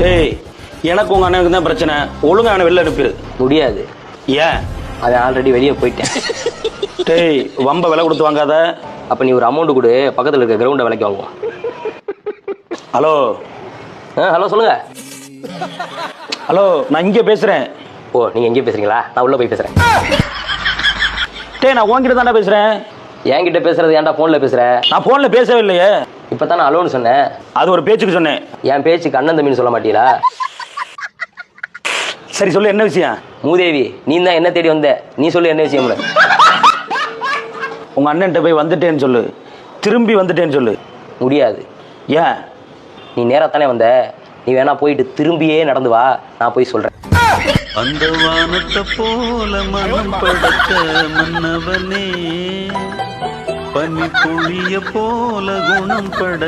டேய் எனக்கு உங்க அண்ணனுக்கு தான் பிரச்சனை. ஒழுங்கா அவனை வெளில அனுப்பிடு முடியாது. ஏன்? அவன் ஆல்ரெடி வெளியே போயிட்டேன். டேய் வம்ப விலை கொடுத்து வாங்காத. அப்போ நீ ஒரு அமௌண்ட் கொடு பக்கத்தில் இருக்க கிரவுண்டை விலைக்கு வாங்குவோம். ஹலோ. ஆ ஹலோ சொல்லுங்க. ஹலோ நான் இங்கே பேசுறேன். ஓ நீங்கள் எங்கேயும் பேசுறீங்களா? நான் உள்ளே போய் பேசுகிறேன் டேய் நான் உன்கிட்ட தான்டா பேசுறேன். என்கிட்ட பேசுறது ஏன்டா ஃபோனில் பேசுகிற நான் போன்ல பேசவே இல்லையே. இப்போ தான் நான் அலோன்னு சொன்னேன். அது ஒரு பேச்சுக்கு சொன்னேன். என் பேச்சுக்கு அண்ணன் தம்பின்னு சொல்ல மாட்டீங்களா? சரி சொல்லு என்ன விஷயம்? மூதேவி நீ தான் என்ன தேடி வந்த. நீ சொல்லு என்ன விஷயம்னு உங்க அண்ணன்ட்ட போய் வந்துட்டேன்னு சொல்லு. திரும்பி வந்துட்டேன்னு சொல்லு. முடியாது. ஏன்? நீ நேரா தானே வந்த. நீ வேணா போயிட்டு திரும்பியே நடந்து வா. நான் போய் சொல்கிறேன் அந்த வானத்தை போல மனம் படுத்த மன்னவனே பனி பொழிய போல குணம் பட